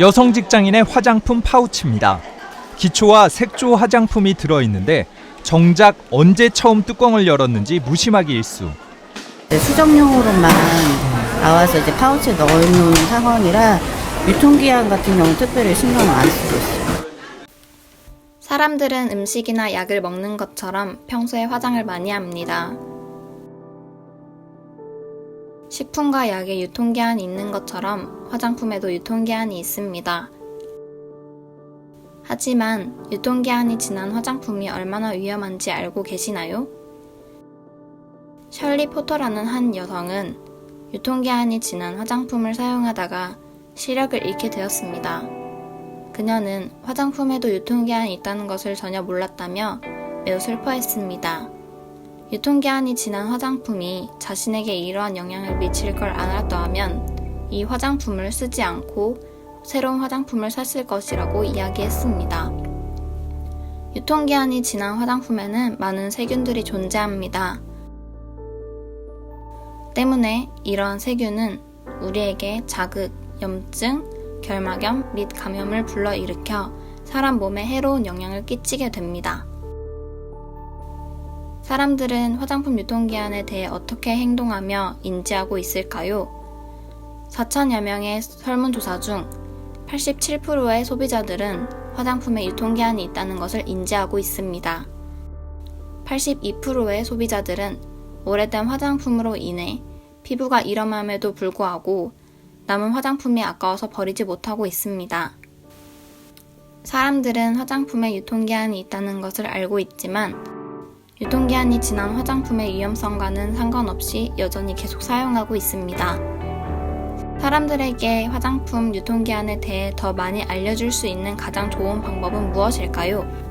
여성 직장인의 화장품 파우치입니다. 기초와 색조 화장품이 들어있는데 정작 언제 처음 뚜껑을 열었는지 무심하기 일수. 수정용으로만 나와서 이제 파우치에 넣어놓은 상황이라 유통기한 같은 경우 특별히 신경을 안 쓰고 있어요. 사람들은 음식이나 약을 먹는 것처럼 평소에 화장을 많이 합니다. 식품과 약에 유통기한이 있는 것처럼 화장품에도 유통기한이 있습니다. 하지만 유통기한이 지난 화장품이 얼마나 위험한지 알고 계시나요? 셜리 포터라는 한 여성은 유통기한이 지난 화장품을 사용하다가 시력을 잃게 되었습니다. 그녀는 화장품에도 유통기한이 있다는 것을 전혀 몰랐다며 매우 슬퍼했습니다. 유통기한이 지난 화장품이 자신에게 이러한 영향을 미칠 걸 알았더하면 이 화장품을 쓰지 않고 새로운 화장품을 샀을 것이라고 이야기했습니다. 유통기한이 지난 화장품에는 많은 세균들이 존재합니다. 때문에 이러한 세균은 우리에게 자극, 염증, 결막염 및 감염을 불러일으켜 사람 몸에 해로운 영향을 끼치게 됩니다. 사람들은 화장품 유통기한에 대해 어떻게 행동하며 인지하고 있을까요? 4천여 명의 설문조사 중 87%의 소비자들은 화장품에 유통기한이 있다는 것을 인지하고 있습니다. 82%의 소비자들은 오래된 화장품으로 인해 피부가 이러함에도 불구하고 남은 화장품이 아까워서 버리지 못하고 있습니다. 사람들은 화장품에 유통기한이 있다는 것을 알고 있지만 유통기한이 지난 화장품의 위험성과는 상관없이 여전히 계속 사용하고 있습니다. 사람들에게 화장품 유통기한에 대해 더 많이 알려줄 수 있는 가장 좋은 방법은 무엇일까요?